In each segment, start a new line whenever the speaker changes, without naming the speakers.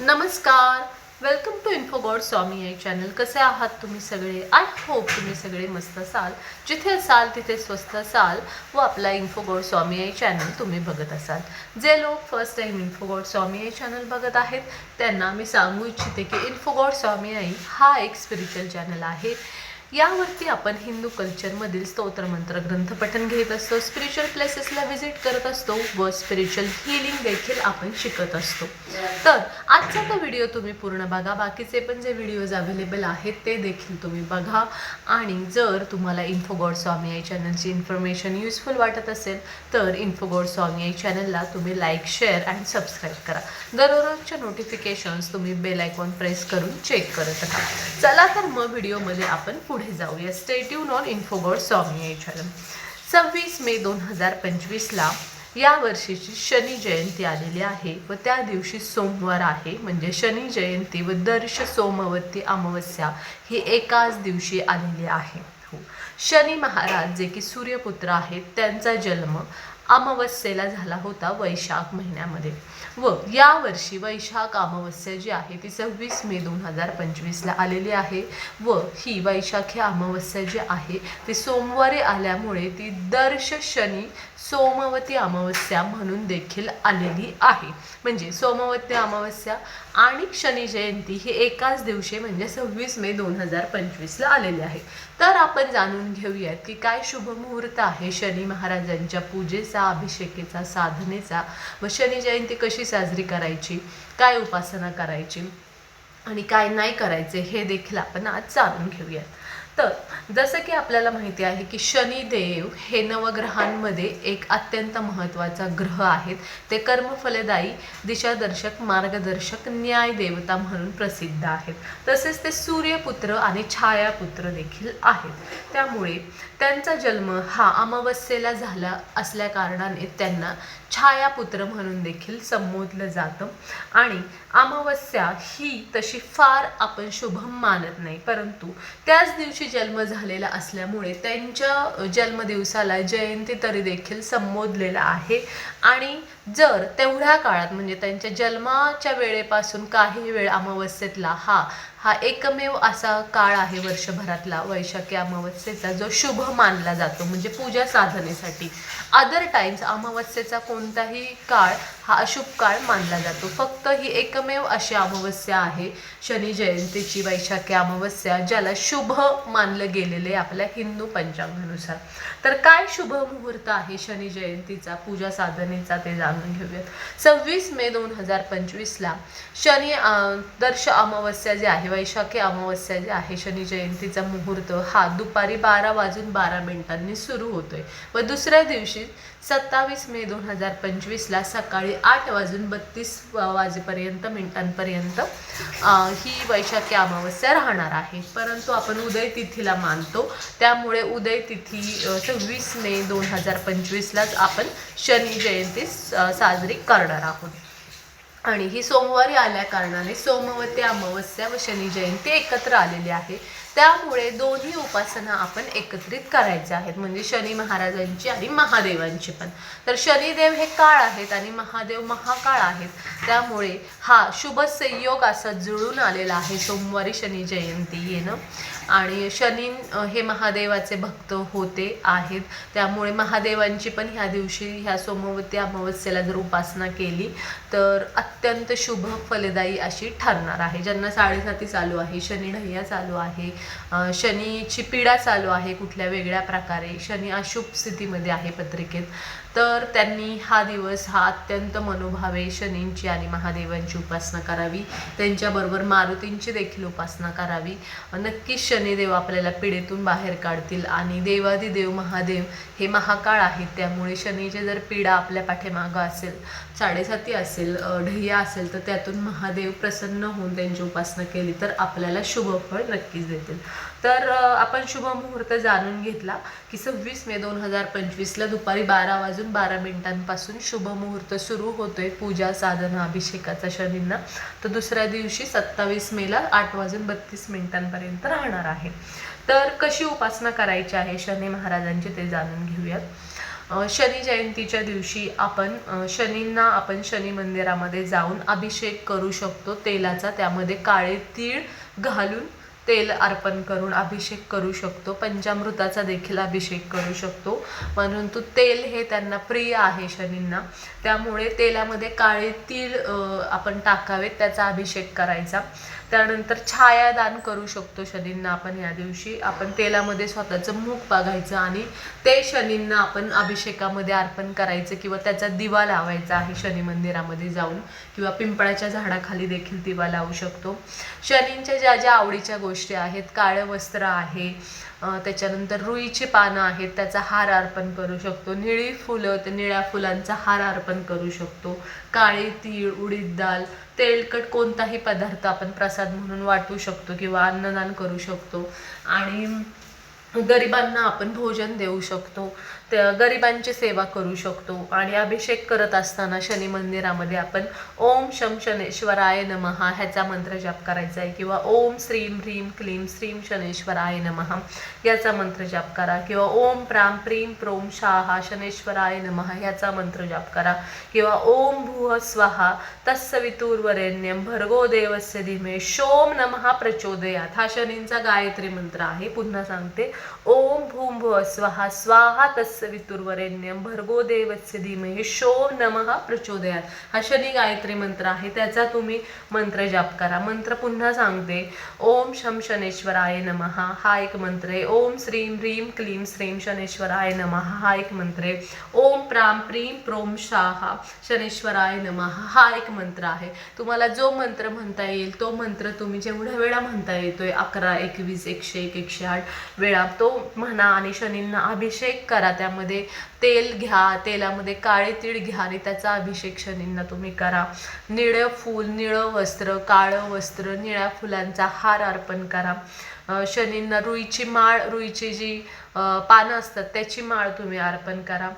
नमस्कार. Welcome to Infogod Swami Aai channel कसे आहात तुम्ही सगळे? आय होप तुम्ही सगळे मस्त असाल. जिथे असाल तिथे स्वस्त असाल व आपला इन्फोगॉड स्वामी आई चॅनल तुम्ही बघत असाल. जे लोक first time Infogod Swami Aai channel बघत आहेत त्यांना मी सांगू इच्छिते की इन्फोगॉड स्वामी आई हा एक स्पिरिच्युअल चॅनल आहे. यावरती आपण हिंदू कल्चरमधील स्तोत्रमंत्र ग्रंथ पठन घेत असतो. स्पिरिच्युअल प्लेसेसला व्हिजिट करत असतो व स्पिरिच्युअल हिलिंग देखील आपण शिकत असतो. तर आजचा तो व्हिडिओ तुम्ही पूर्ण बघा. बाकीचे पण जे व्हिडिओज अवेलेबल आहेत ते देखील तुम्ही बघा. आणि जर तुम्हाला इन्फोगॉड स्वामी आई चॅनलची इन्फॉर्मेशन युजफुल वाटत असेल तर इन्फोगॉड स्वामी आई चॅनलला तुम्ही लाईक शेअर अँड सबस्क्राईब करा. दररोजच्या नोटिफिकेशन्स तुम्ही बेल आयकॉन प्रेस करून चेक करत राहा. चला तर मग व्हिडिओमध्ये आपण पुढे जाऊया. स्टेट्यून ऑन इन्फोगॉड स्वामी आचार्य सव्वीस मे दोन हजार पंचवीसला या वर्षीची शनी जयंती आलेली आहे व त्या दिवशी सोमवार आहे. म्हणजे शनी जयंती व दर्श सोमवती अमावस्या ही एकाच दिवशी आलेली आहे. हो. शनी महाराज जे की सूर्यपुत्र आहेत त्यांचा जन्म अमावस्येला झाला होता वैशाख महिन्यामध्ये. व यावर्षी वैशाख अमावस्या जी आहे ती सव्वीस मे दोन हजार पंचवीसला आलेली आहे. व ही वैशाखी अमावस्या जी आहे ती सोमवारी आल्यामुळे ती दर्श शनी सोमवती अमावस्या म्हणून देखील आलेली आहे. म्हणजे सोमवती अमावस्या आणि शनी जयंती ही एकाच दिवशी म्हणजे सव्वीस मे दोन हजार पंचवीसला आलेली आहे. तर आपण जाणून घेऊयात की काय शुभ मुहूर्त आहे शनी महाराजांच्या पूजेचा अभिषेकेचा साधनेचा. व शनी जयंती कशी साजरी करायची? काय उपासना करायची? आणि काय नाही करायचे हे देखील आपण आज जाणून घेऊयात. तर जसं की आपल्याला माहिती आहे की शनिदेव हे नवग्रहांमध्ये एक अत्यंत महत्त्वाचा ग्रह आहेत. ते कर्मफलदायी दिशादर्शक मार्गदर्शक न्याय देवता म्हणून प्रसिद्ध आहेत. तसेच ते सूर्यपुत्र आणि छायापुत्र देखील आहेत. त्यामुळे त्यांचा जन्म हा अमावस्येला झाला असल्या कारणाने त्यांना छायापुत्र म्हणून देखील संबोधलं जातं. आणि अमावस्या ही तशी फार आपण शुभम मानत नाही. परंतु त्याच दिवशी जन्म झालेला असल्यामुळे त्यांच्या जन्मदिवसाला जयंती तरी देखील संबोधलेला आहे. आणि जर तेवढ्या काळात म्हणजे त्यांच्या जन्माच्या वेळेपासून काही वेळ अमावस्येतला हा हा एकमेव असा काळ आहे वर्षभरातला. वैशाखी अमावस्येचा जो शुभ मानला जातो म्हणजे पूजा साधनेसाठी. अदर टाइम्स अमावस्येचा कोणताही काळ हा अशुभ काळ मानला जातो. फक्त ही एकमेव अशी अमावस्या आहे शनी जयंतीची वैशाखी अमावस्या ज्याला शुभ मानलं गेलेले आपल्या हिंदू पंचांगानुसार. तर काय शुभ मुहूर्त आहे शनी जयंतीचा पूजा साधनेचा ते जाणून घेऊयात. सव्वीस मे दोन हजार पंचवीसला शनी दर्श अमावस्या जे आहे वैशाखी अमावस्या जे आहे शनी जयंतीचा मुहूर्त. हा दुपारी बारा वाजून बारा मिनिटांनी सुरू होतोय. व दुसऱ्या दिवशी सत्तावीस मे दोन हजार पंचवीसला सकाळी आठ वाजून बत्तीस वाजेपर्यंत मिनिटांपर्यंत ही वैशाखी अमावस्या राहणार आहे. परंतु आपण उदय तिथीला मानतो. त्यामुळे उदय तिथी सव्वीस मे दोन हजार पंचवीसलाच आपण शनी जयंती साजरी करणार आहोत. आणि ही सोमवारी आल्या कारणाने सोमवती अमावस्या व शनी जयंती एकत्र आलेली आहे. त्यामुळे दोन्ही उपासना आपण एकत्रित करायच्या आहेत. म्हणजे शनी महाराजांची आणि महादेवांची पण. तर शनिदेव हे काळ आहेत आणि महादेव महाकाळ आहेत. त्यामुळे हा शुभ संयोग असा जुळून आलेला आहे सोमवारी शनी जयंती येणं. आणि शनी हे महादेवाचे भक्त होते आहेत. त्यामुळे महादेवांची पण ह्या दिवशी ह्या सोमवती अमावस्येला जर उपासना केली तर अत्यंत शुभ फलदायी अशी ठरणार आहे. ज्यांना साडेसाती चालू आहे शनी ढय्या चालू आहे शनीची पीडा चालू आहे कुठल्या वेगळ्या प्रकारे शनी अशुभ स्थितीमध्ये आहे पत्रिकेत तर त्यांनी हा दिवस हा अत्यंत मनोभावे शनींची आणि महादेवांची उपासना करावी. त्यांच्याबरोबर मारुतींची देखील उपासना करावी. नक्की श शनिदेव आपल्याला पिढेतून बाहेर काढतील आणि देवादिदेव महादेव हे महाकाळ आहेत त्यामुळे शनीचे जर पिढा आपल्या पाठीमागं असेल साडेसाती असेल अ, ढय्या असेल तर त्यातून महादेव प्रसन्न होऊन त्यांची उपासना केली तर आपल्याला शुभफळ नक्कीच देतील. तर आपण शुभ मुहूर्त जाणून घेतला की सव्वीस मे दोन हजार पंचवीसला दुपारी बारा वाजून बारा मिनिटांपासून शुभ मुहूर्त सुरू होतोय पूजा साधना अभिषेकाचा शनींना. तर दुसऱ्या दिवशी सत्तावीस मेला आठ वाजून बत्तीस मिनिटांपर्यंत राहणार आहे. तर कशी उपासना करायची आहे शनी महाराजांची ते जाणून घेऊयात. शनी जयंतीच्या दिवशी आपण शनींना आपण शनी मंदिरामध्ये जाऊन अभिषेक करू शकतो. तेलाचा त्यामध्ये काळे तीळ घालून तेल अर्पण करून अभिषेक करू शकतो. पंचामृताचा देखील अभिषेक करू शकतो. परंतु तेल हे त्यांना प्रिय आहे शनींना. त्यामुळे तेलामध्ये काळे तीळ आपण टाकावेत त्याचा अभिषेक करायचा. त्यानंतर छायादान करू शकतो शनींना आपण या दिवशी. आपण तेलामध्ये स्वतःचं मुख बघायचं आणि ते शनींना आपण अभिषेकामध्ये अर्पण करायचं किंवा त्याचा दिवा लावायचा आहे शनी मंदिरामध्ये जाऊन किंवा पिंपळाच्या झाडाखाली देखील दिवा लावू शकतो. शनींच्या ज्या ज्या आवडीच्या गोष्टी गोष्टी आहेत काळं वस्त्र आहे त्याच्यानंतर रुईची पानं आहेत त्याचा हार अर्पण करू शकतो. निळी फुलं ते निळ्या फुलांचा हार अर्पण करू शकतो. काळी तीळ उडीद डाळ तेलकट कोणताही पदार्थ आपण प्रसाद म्हणून वाटू शकतो किंवा अन्नदान करू शकतो. आणि गरिबांना आपण भोजन देऊ शकतो. त्या गरिबांची सेवा करू शकतो आणि अभिषेक करत असताना शनी मंदिरामध्ये आपण ओम शम शनेश्वराय नमः ह्याचा मंत्र जाप करायचा आहे. किंवा ओम श्रीम ह्रीम क्लीम श्रीम शनेश्वराय नमः याचा मंत्र जाप करा. किंवा ओम प्राम प्रीम प्रोम शाहा शनेश्वराय नमः ह्याचा मंत्र जाप करा. किंवा ओम भूह स्वाहा तत्सवितुर्वरेण्यं भर्गो देवस्य धीमे शोम नमः प्रचोदयात. हा शनींचा गायत्री मंत्र आहे. पुन्हा सांगते. ओम भूम भुव स्वाहा स्वाहा तत्सवितुर्वरेण्यं भर्गो देवस्य धीमहि शोम नमः प्रचोदयात हा शनी गायत्री मंत्र आहे त्याचा तुम्ही मंत्र जाप करा मंत्र पुन्हा सांगते ओम शम शनेश्वराय नमः हा एक मंत्र आहे ओम श्रीम ह्रीम क्लीम श्रीम शनेश्वराय नमः हा एक मंत्र आहे ओम प्राम प्रीम प्रोम शाहा शनेश्वराय नमः हा एक मंत्र आहे तुम्हाला जो मंत्र म्हणता येईल तो मंत्र तुम्ही जेवढ्या वेळा म्हणता येतोय अकरा एकवीस एकशे एक एकशे आठ वेळा तो म्हणा आणि शनींना अभिषेक करा. त्या त्यामध्ये तेल घ्या तेलामध्ये काळे तीळ घ्या आणि त्याचा अभिषेक शनींना तुम्ही करा. निळं फूल निळं वस्त्र काळं वस्त्र निळ्या फुलांचा हार अर्पण करा. शनींना रुईची माळ रुईची जी पानं असतात त्याची माळ तुम्ही अर्पण करा.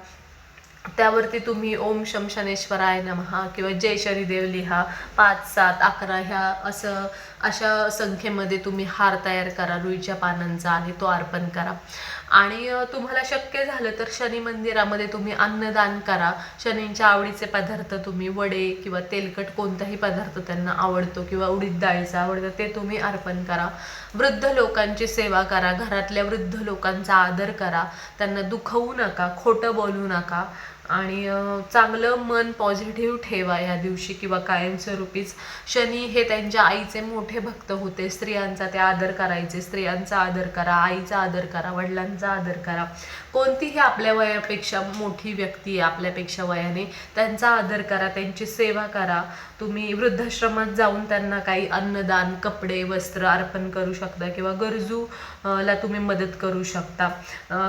त्यावरती तुम्ही ओम शमशनेश्वराय नमहा किंवा जय शनिदेव लिहा. पाच सात अकरा ह्या असं अशा संख्येमध्ये तुम्ही हार तयार करा रुईच्या पानांचा आणि तो अर्पण करा. आणि तुम्हाला शक्य झालं तर शनी मंदिरामध्ये तुम्ही अन्नदान करा. शनींच्या आवडीचे पदार्थ तुम्ही वडे किंवा तेलकट कोणताही पदार्थ त्यांना आवडतो किंवा उडीद डाळीचा आवडतं ते तुम्ही अर्पण करा. वृद्ध लोकांची सेवा करा. घरातल्या वृद्ध लोकांचा आदर करा. त्यांना दुखवू नका खोटं बोलू नका. आणि चांगलं मन पॉझिटिव्ह ठेवा या दिवशी किंवा कायमस्वरूपीच. शनी हे त्यांच्या आईचे मोठे भक्त होते. स्त्रियांचा ते आदर करायचे. स्त्रियांचा आदर करा आईचा आदर करा वडिलांचा आदर करा. कोणतीही आपल्या वयापेक्षा मोठी व्यक्ती आहे आपल्यापेक्षा वयाने त्यांचा आदर करा त्यांची सेवा करा. तुम्ही वृद्धाश्रमात जाऊन त्यांना काही अन्नदान कपडे वस्त्र अर्पण करू शकता किंवा गरजू ला तुम्ही मदत करू शकता.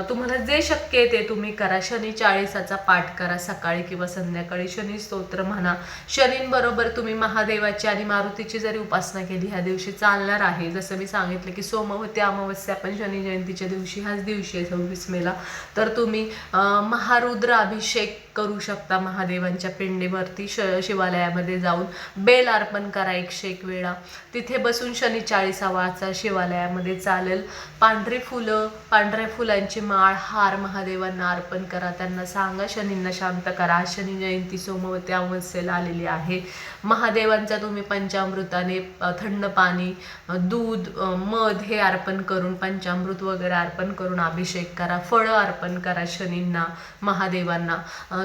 तुम्हाला जे शक्य आहे ते तुम्ही करा. शनी चाळीसाचा पाठ करा सकाळी किंवा संध्याकाळी. शनी स्तोत्र म्हणा. शनींबरोबर तुम्ही महादेवाची आणि मारुतीची जरी उपासना केली ह्या दिवशी चालणार आहे. जसं मी सांगितलं की सोमवती अमावस्या पण शनी जयंतीच्या दिवशी ह्याच दिवशी आहे सव्वीस मेला. तर तुम्ही महारुद्र अभिषेक करू शकता महादेवांच्या पिंडीवरती श शिवालयामध्ये जाऊन. बेल अर्पण करा एकशे एक वेळा. तिथे बसून शनी चाळीसा वाचा शिवालयामध्ये चालेल. पांढरी फुलं पांढऱ्या फुलांची माळ हार महादेवांना अर्पण करा. त्यांना सांगा शनींना शांत करा. शनी जयंती सोमवती अमावस्येला आलेली आहे. महादेवांचा तुम्ही पंचामृताने थंड पाणी दूध मध हे अर्पण करून पंचामृत वगैरे अर्पण करून अभिषेक करा. फळं अर्पण करा शनींना महादेवांना.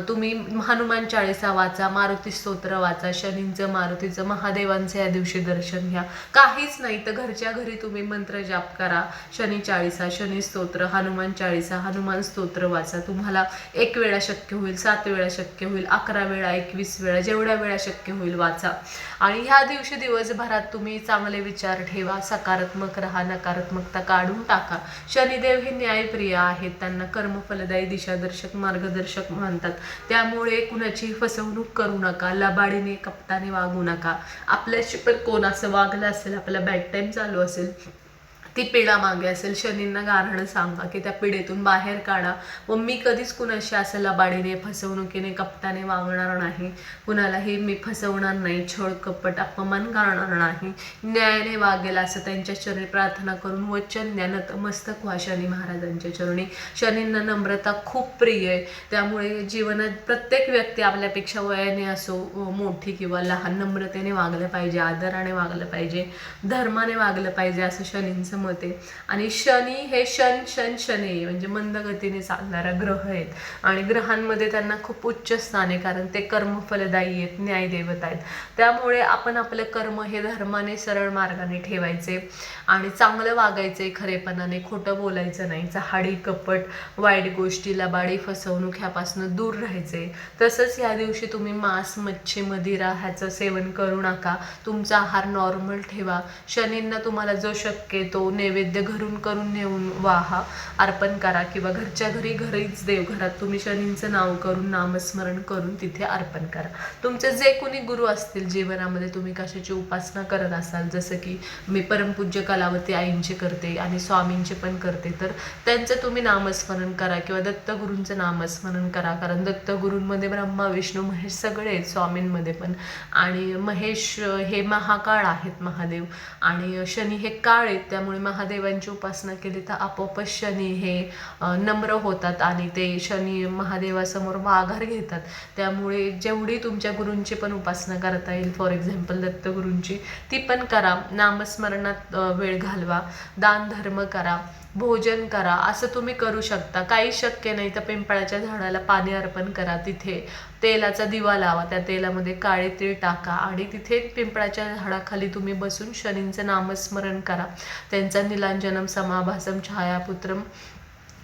तुम्ही हनुमान चाळीसा वाचा मारुती स्तोत्र वाचा शनींचं मारुतीचं महादेवांचं या दिवशी दर्शन घ्या. काहीच नाही तर घरच्या घरी तुम्ही मंत्र जाप करा. शनी चाळीसा शनी स्तोत्र हनुमान चाळीसा हनुमान स्तोत्र वाचा. तुम्हाला एक वेळा शक्य होईल सात वेळा शक्य होईल अकरा वेळा एकवीस वेळा जेवढ्या वेळा शक्य होईल वाचा. आणि ह्या दिवशी दिवसभरात तुम्ही चांगले विचार ठेवा सकारात्मक राहा नकारात्मकता काढून टाका. शनिदेव हे न्यायप्रिय आहेत त्यांना कर्मफलदायी दिशादर्शक मार्गदर्शक मानतात. त्यामुळे कुणाची फसवणूक करू नका लबाडीने कपटाने वागू नका. आपल्याशी पण कोण असं वागलं असेल आपला बॅड टाईम चालू असेल ती पिढा मागे असेल. शनींना गारणं सांगा की त्या पिढेतून बाहेर काढा. व मी कधीच कुणाशी असं लबाडीने फसवणुकीने कपटाने वागणार नाही. कुणालाही मी फसवणार नाही छळ कपट अपमान करणार नाही. न्यायाने वागेल असं त्यांच्या चरणी प्रार्थना करून वचन ज्ञान नतमस्तक व्हा शनी महाराजांच्या चरणी. शनींना नम्रता खूप प्रिय आहे. त्यामुळे जीवनात प्रत्येक व्यक्ती आपल्यापेक्षा वयाने असो व मोठी किंवा लहान नम्रतेने वागलं पाहिजे आदराने वागलं पाहिजे धर्माने वागलं पाहिजे असं शनींचं मत. आहे आणि शनी हे शन शन शनी म्हणजे मंद गतीने चालणारा ग्रह आहेत. आणि ग्रहांमध्ये त्यांना खूप उच्च स्थान आहे कारण ते कर्मफलदायी आहेत न्यायदेवत आहेत. त्यामुळे आपण आपलं कर्म हे धर्माने सरळ मार्गाने ठेवायचे आणि चांगलं वागायचे खरेपणाने खोटं बोलायचं नाही चहाडी कपट वाईट गोष्टी लबाडी फसवणूक ह्यापासून दूर राहायचे. तसंच या दिवशी तुम्ही मांस मच्छी मदिरा ह्याचं सेवन करू नका. तुमचा आहार नॉर्मल ठेवा. शनींना तुम्हाला जो शक्य तो नैवेद्य घरून करून नेऊन वाहा अर्पण करा किंवा घरच्या घरी घरीच देवघरात तुम्ही शनींचं नाव करून नामस्मरण करून तिथे अर्पण करा. तुमचे जे कोणी गुरु असतील जीवनामध्ये तुम्ही कशाची उपासना करत असाल जसं की मी परमपूज्य कलावती आईंचे करते आणि स्वामींचे पण करते तर त्यांचं तुम्ही नामस्मरण करा किंवा दत्तगुरूंचं नामस्मरण करा कारण दत्तगुरूंमध्ये ब्रह्मा विष्णू महेश सगळे आहेत स्वामींमध्ये पण. आणि महेश हे महाकाळ आहेत महादेव आणि शनी हे काळ आहेत त्यामुळे महादेवांची उपासना केली तर आपोआपच शनी हे नम्र होतात आणि ते शनी महादेवासमोर माघार घेतात. त्यामुळे जेवढी तुमच्या गुरूंची पण उपासना करता येईल फॉर एक्झाम्पल दत्तगुरूंची ती पण करा. नामस्मरणात वेळ घालवा. दान धर्म करा. भोजन करा असं तुम्ही करू शकता. काही शक्य नाही तर पिंपळाच्या झाडाला पाणी अर्पण करा तिथे. तेलाचा दिवा लावा त्या तेलामध्ये काळे तीळ टाका आणि तिथे पिंपळाच्या झाडाखाली तुम्ही बसून शनींचं नामस्मरण करा. त्यांचा निलांजनम समाभासम छायापुत्रम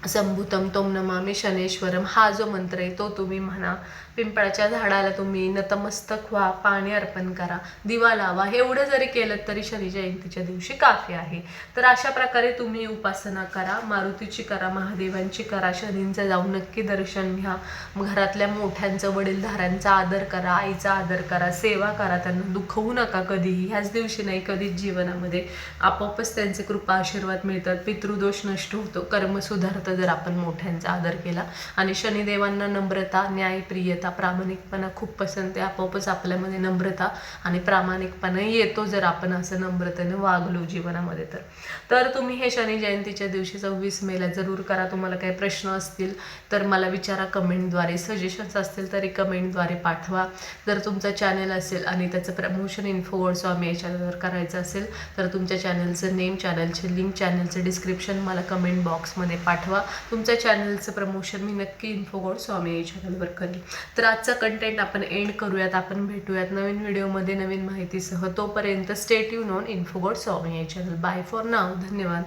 संभूतम तोम नमामी शनेश्वरम हा जो मंत्र आहे तो तुम्ही म्हणा. पिंपळाच्या झाडाला तुम्ही नतमस्तक व्हा पाणी अर्पण करा दिवा लावा. हे एवढं जरी केलं तरी शनी जयंतीच्या दिवशी काफी आहे. तर अशा प्रकारे तुम्ही उपासना करा मारुतीची करा महादेवांची करा शनींचं जाऊन नक्की दर्शन घ्या. घरातल्या मोठ्यांचं वडीलधाऱ्यांचा आदर करा आईचा आदर करा सेवा करा. त्यांना दुखवू नका कधीही. ह्याच दिवशी नाही कधीच जीवनामध्ये. आपोआपच त्यांचे कृपा आशीर्वाद मिळतात. पितृदोष नष्ट होतो. कर्म सुधारतं जर आपण मोठ्यांचा आदर केला. आणि शनिदेवांना नम्रता न्यायप्रियता प्रामाणिकपणा खूप पसंत आहे. आपोआपच आपल्यामध्ये नम्रता आणि प्रामाणिकपणा येतो जर आपण असं नम्रतेने वागलो जीवनामध्ये तर. तर तुम्ही हे शनी जयंतीच्या दिवशी सव्वीस मेला जरूर करा. तुम्हाला काही प्रश्न असतील तर मला विचारा कमेंटद्वारे. सजेशन्स असतील तरी कमेंटद्वारे पाठवा. जर तुमचा चॅनल असेल आणि त्याचं प्रमोशन इन्फोवर स्वामी या चॅनलवर करायचं असेल तर तुमच्या चॅनलचं नेम चॅनलचे लिंक चॅनलचं डिस्क्रिप्शन मला कमेंट बॉक्समध्ये पाठवा. तुमच्या चॅनलचं प्रमोशन मी नक्की इन्फोगोड स्वामी या चॅनलवर करेन. तर आजचा कंटेंट आपण एंड करूयात आपण भेटूयात नवीन व्हिडिओमध्ये नवीन माहितीसह. तोपर्यंत स्टेट यू नॉन इन्फोगोड स्वामी या चॅनल बाय फॉर नाव धन्यवाद.